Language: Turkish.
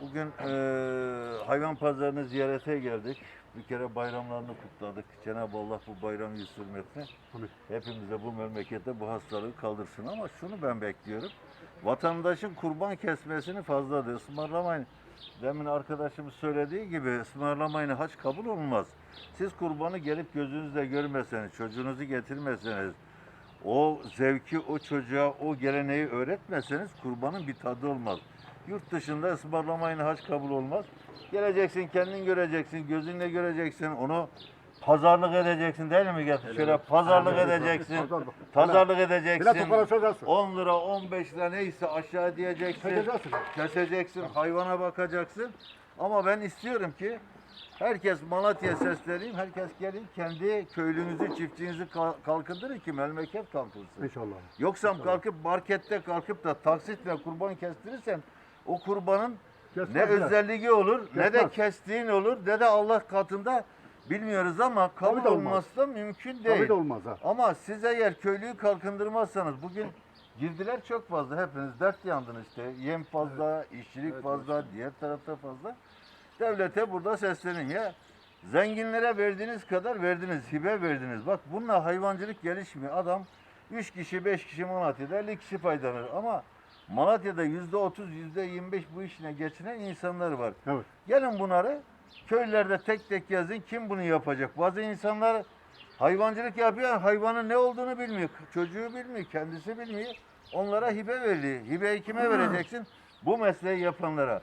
Bugün eee, hayvan pazarını ziyarete geldik. Bir kere bayramlarını kutladık. Cenab-ı Allah bu bayram yüz hürmetine hepimize bu memlekette bu hastalığı kaldırsın. Ama şunu ben bekliyorum. Vatandaşın kurban kesmesini fazla da ısmarlamayın. Demin arkadaşımız söylediği gibi ısmarlamayın haç kabul olmaz. Siz kurbanı gelip gözünüzle görmeseniz, çocuğunuzu getirmeseniz, o zevki o çocuğa, o geleneği öğretmeseniz kurbanın bir tadı olmaz. Yurt dışında ısmarlamayın haç kabul olmaz. Geleceksin, kendin göreceksin, gözünle göreceksin, onu pazarlık edeceksin değil mi? Gel, Şöyle pazarlık edeceksin, Pazarlık. edeceksin. toparlaşacaksın. 10 lira, 15 lira neyse aşağı diyeceksin. Keseceksin, hayvana bakacaksın. Ama ben istiyorum ki herkes Malatya'ya sesleneyim, herkes gelin kendi köylünüzü, çiftçinizi kal- kalkındırın ki memleket kalkınsın. İnşallah. Yoksa kalkıp markette kalkıp da taksitle kurban kestirirsen o kurbanın ne Kesmezler. özelliği olur, ne de Kesmez. kestiğin olur, ne de Allah katında bilmiyoruz ama kabul Tabii de olmaz. olması da mümkün değil. Tabii de olmaz ha. Ama siz eğer köylüyü kalkındırmazsanız bugün girdiler çok fazla hepiniz dert yandınız işte. Yem fazla, işçilik Evet, fazla, diğer tarafta fazla. Devlete burada seslenin ya. Zenginlere verdiğiniz kadar verdiniz, hibe verdiniz. Bak bununla hayvancılık gelişmiyor. Adam 3 kişi, 5 kişi Malatya'da 50 kişi faydalanır. Ama Malatya'da %30, %25 bu işine geçinen insanlar var. Evet. Gelin bunları köylerde tek tek yazın kim bunu yapacak. Bazı insanlar hayvancılık yapıyor hayvanın ne olduğunu bilmiyor. Çocuğu bilmiyor, kendisi bilmiyor. Onlara hibe veriliyor. Hibeyi kime vereceksin? Bu mesleği yapanlara.